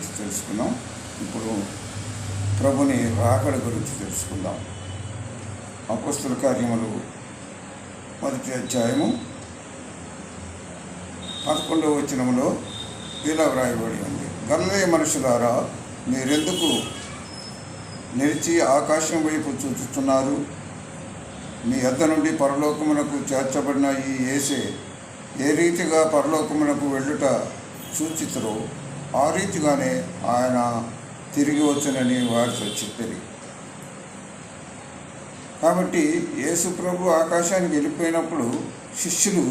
గురించి తెలుసుకున్నాం. ఇప్పుడు ప్రభుని రాకడ గురించి తెలుసుకుందాం. అపస్తుల కార్యములు మొదటి అధ్యాయము పదకొండవ వచనంలో ఇలా వ్రాయబడి ఉంది. గల్లే మనుషులారా మీరెందుకు నిలిచి ఆకాశం వైపు చూచుతున్నారు మీ అద్ద నుండి పరలోకమునకు చేర్చబడిన ఈ ఏసే ఏ రీతిగా పరలోకమునకు వెళ్ళుట సూచితురో? ఆ రీతిగానే ఆయన తిరిగి వచ్చునని వారితో చెప్పారు కాబట్టి యేసు ప్రభు ఆకాశానికి వెళ్ళిపోయినప్పుడు శిష్యులు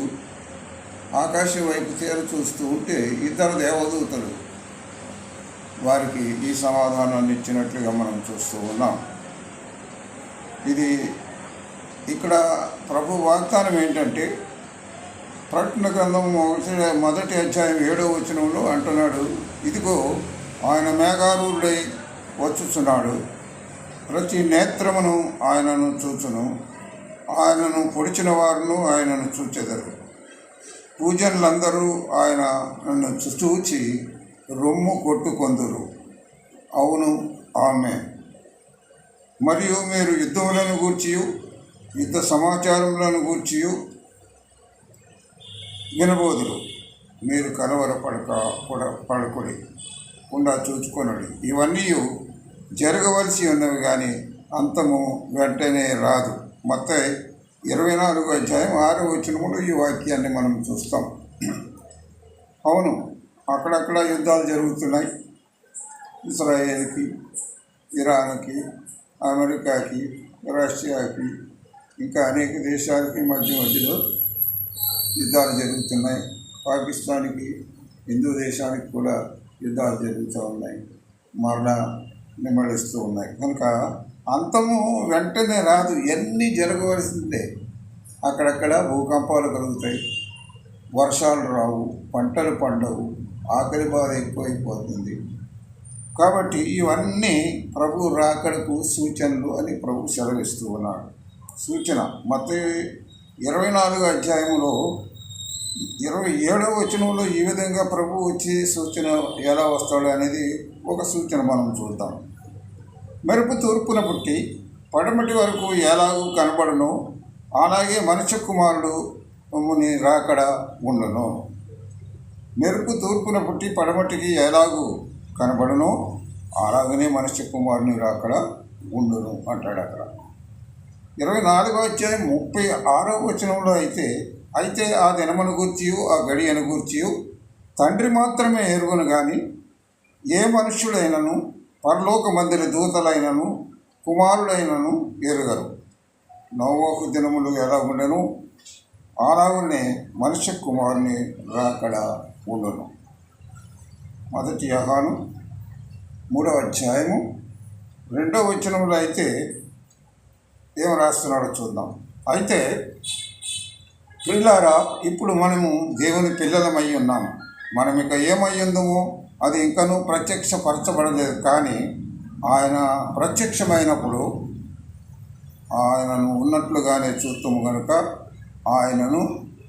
ఆకాశం వైపు తీర చూస్తూ ఉంటే ఇద్దరు దేవదూతలు వారికి ఈ సమాధానాన్ని ఇచ్చినట్లుగా మనం చూస్తూ ఉన్నాం. ఇది ఇక్కడ ప్రభు వాగ్దానం ఏంటంటే ప్రకటన గ్రంథం మొదటి అధ్యాయం ఏడో వచనంలో అంటున్నాడు ఇదిగో ఆయన మేఘారూరుడై వచ్చుచున్నాడు. ప్రతి నేత్రమును ఆయనను చూచును. ఆయనను పొడిచిన వారును ఆయనను చూచెదరు. పూజనులందరూ ఆయన నన్ను చూచి రొమ్ము కొట్టుకొందురు. అవును ఆమె. మరియు మీరు యుద్ధములను గూర్చియు యుద్ధ సమాచారములను గూర్చియు వినబోదురు. మీరు కలవరపడక పడ పడకుడి. కుండా చూచుకొనుడి. ఇవన్నీ జరగవలసి ఉన్నవి కానీ అంతము వెంటనే రాదు. మొత్తం ఇరవై నాలుగు అధ్యాయం ఆరో వచ్చినప్పుడు ఈ వాక్యాన్ని మనం చూస్తాం. అవును అక్కడక్కడ యుద్ధాలు జరుగుతున్నాయి. ఇస్రాయేల్కి ఇరాన్కి అమెరికాకి రష్యాకి ఇంకా అనేక దేశాలకి మధ్య మధ్యలో యుద్ధాలు జరుగుతున్నాయి. పాకిస్తాన్కి హిందూ దేశానికి కూడా యుద్ధాలు జరుగుతూ ఉన్నాయి. మరణ నిమ్మడిస్తూ ఉన్నాయి. కనుక అంతము వెంటనే రాదు. ఎన్ని జరగవలసిందే. అక్కడక్కడ భూకంపాలు కలుగుతాయి. వర్షాలు రావు. పంటలు పండవు. ఆకలి బాధ ఎక్కువైపోతుంది. కాబట్టి ఇవన్నీ ప్రభు రాకడకు సూచనలు అని ప్రభు సెలవిస్తూ ఉన్నాడు. సూచన. మత ఇరవై నాలుగు అధ్యాయంలో ఇరవై ఏడవ వచనంలో ఈ విధంగా ప్రభు వచ్చి సూచన ఎలా వస్తాడు అనేది ఒక సూచన మనం చూద్దాం. మెరుపు తూర్పున పుట్టి పడమటి వరకు ఎలాగూ కనపడను అలాగే మనుష్య కుమారుడు ముని రాకడ ఉండను. మెరుపు తూర్పున పుట్టి పడమటికి ఎలాగూ కనబడును అలాగనే మనుష్య కుమారుని రాకడ ఉండును అంటాడు అక్కడ. ఇరవై నాలుగో అధ్యాయం ముప్పై ఆరో వచనంలో అయితే అయితే ఆ దినమును గూర్చియు ఆ గడియను గూర్చియు. తండ్రి మాత్రమే ఎరుగును కానీ ఏ మనుష్యుడైనను పరలోక మందిర దూతలైనను కుమారుడైనను ఎరుగరు. నవోహు దినములు ఎలా ఉండను? అలాగనే మనుష్య కుమారుని రాకడ ఉండను. మొదటి యహాను మూడవ అధ్యాయము రెండవ వచనంలో అయితే ఏం రాస్తున్నాడో చూద్దాం. అయితే పిల్లారా ఇప్పుడు మనము దేవుని పిల్లలమై ఉన్నాము మనం ఇక ఏమయ్యిందమో? అది ఇంకనూ ప్రత్యక్షపరచబడలేదు. కానీ ఆయన ప్రత్యక్షమైనప్పుడు ఆయనను ఉన్నట్లుగానే చూస్తాము కనుక ఆయనను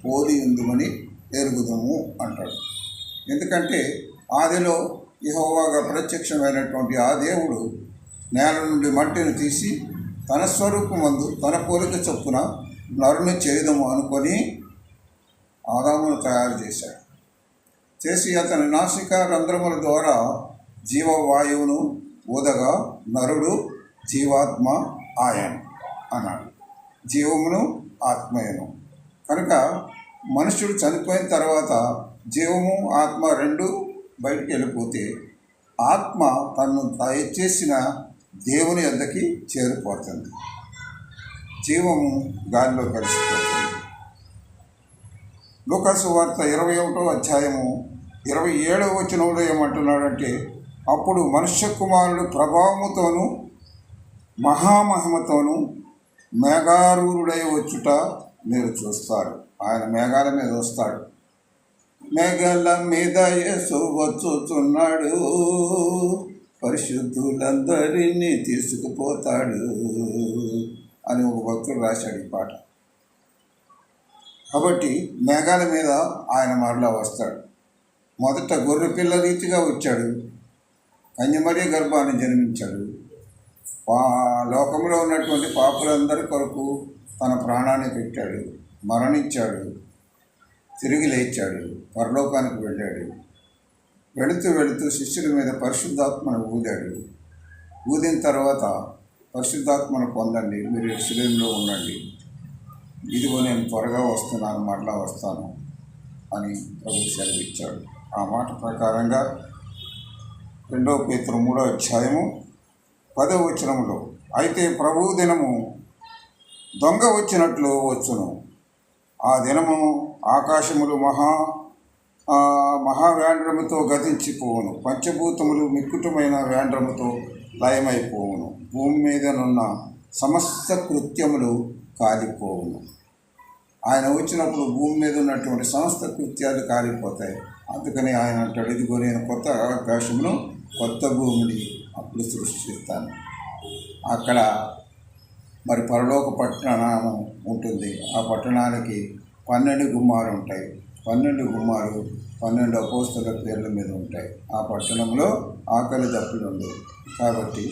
పోలి ఉందమని ఎరుగుదము అంటాడు. ఎందుకంటే ఆదిలో యహోవాగా ప్రత్యక్షమైనటువంటి ఆ దేవుడు నేల నుండి మట్టిని తీసి తన స్వరూపమందు తన పోలిక చొప్పున నరుని చేయదము అనుకొని ఆదామును తయారు చేశాడు. చేసి అతని నాసిక రంధ్రముల ద్వారా జీవవాయువును ఊదగా నరుడు జీవాత్మ ఆయన అన్నాడు. జీవమును ఆత్మయను. కనుక మనుషుడు చనిపోయిన తర్వాత జీవము ఆత్మ రెండు బయటికి వెళ్ళిపోతే ఆత్మ తను దయచేసిన దేవుని ఎద్దకి చేరిపోతుంది. జీవము గాలిలో కలిసిపోతుంది. లూకాసు వార్త ఇరవై ఒకటో అధ్యాయము ఇరవై ఏడవ వచనంలో ఏమంటున్నాడంటే అప్పుడు మనుష్య కుమారుడు ప్రభావముతోనూ మహామహిమతోనూ మేఘారూరుడై వచ్చుట మీరు చూస్తారు. ఆయన మేఘాల మీద వస్తాడు. మేఘాల మీద యేసు వచ్చుచున్నాడు. పరిశుద్ధులందరినీ తీసుకుపోతాడు. అని ఒక భక్తుడు రాశాడు ఈ పాట. కాబట్టి మేఘాల మీద ఆయన మరలా వస్తాడు. మొదట గొర్రె పిల్ల రీతిగా వచ్చాడు. కన్యమరి గర్భాన్ని జన్మించాడు. పా లోకంలో ఉన్నటువంటి పాపులందరి కొరకు తన ప్రాణాన్ని పెట్టాడు. మరణించాడు. తిరిగి లేచాడు. పరలోకానికి వెళ్ళాడు. వెళుతూ వెళుతూ శిష్యుల మీద పరిశుద్ధాత్మను ఊదాడు. ఊదిన తర్వాత పరిశుద్ధాత్మను పొందండి. మీరు శిలంలో ఉండండి. ఇదిగో నేను త్వరగా వస్తున్నాను మరలా వస్తాను అని ప్రభు సెలవిచ్చాడు. ఆ మాట ప్రకారంగా రెండవ పేతురు మూడో అధ్యాయము పదవ వచనములో అయితే ప్రభు దినము దొంగ వచ్చినట్లు వచ్చును. ఆ దినము ఆకాశములు మహా మహావ్యాండ్రముతో గతించిపోవును. పంచభూతములు మిక్కుటమైన వ్యాండ్రముతో లయమైపోవును భూమి మీదనున్న సమస్త కృత్యములు కాలిపోవును. ఆయన వచ్చినప్పుడు భూమి మీద ఉన్నటువంటి సమస్త కృత్యాలు కాలిపోతాయి. అందుకని ఆయన అంటాడు ఇదిగో నేను కొత్త ఆకాశమును కొత్త భూమిని అప్పుడు సృష్టిస్తాను. అక్కడ మరి పరలోక పట్టణం ఉంటుంది. ఆ పట్టణానికి పన్నెండు గుమ్మాలు ఉంటాయి పన్నెండు గుమ్మాలు పన్నెండు అపోస్తుల పేర్ల మీద ఉంటాయి. ఆ పట్టణంలో ఆకలి దప్పులు ఉండవు కాబట్టి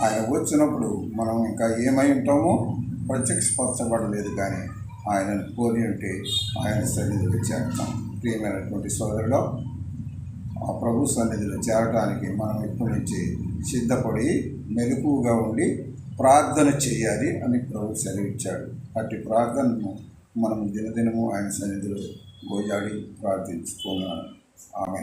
ఆయన వచ్చినప్పుడు మనం ఇంకా ఏమై ఉంటామో ప్రత్యక్షపరచబడలేదు కానీ ఆయనను కోరి ఉంటే ఆయన సన్నిధిలో చేరతాం. ప్రియమైనటువంటి సోదరులో ఆ ప్రభు సన్నిధిలో చేరటానికి మనం ఇప్పటి నుంచి సిద్ధపడి మెలకువగా ఉండి ప్రార్థన చేయాలి అని ప్రభు సెలవిచ్చాడు. అట్టి ప్రార్థనను మనం దినదినము ఆయన సన్నిధిలో గోజాడి ప్రార్థించుకున్నాను ఆమె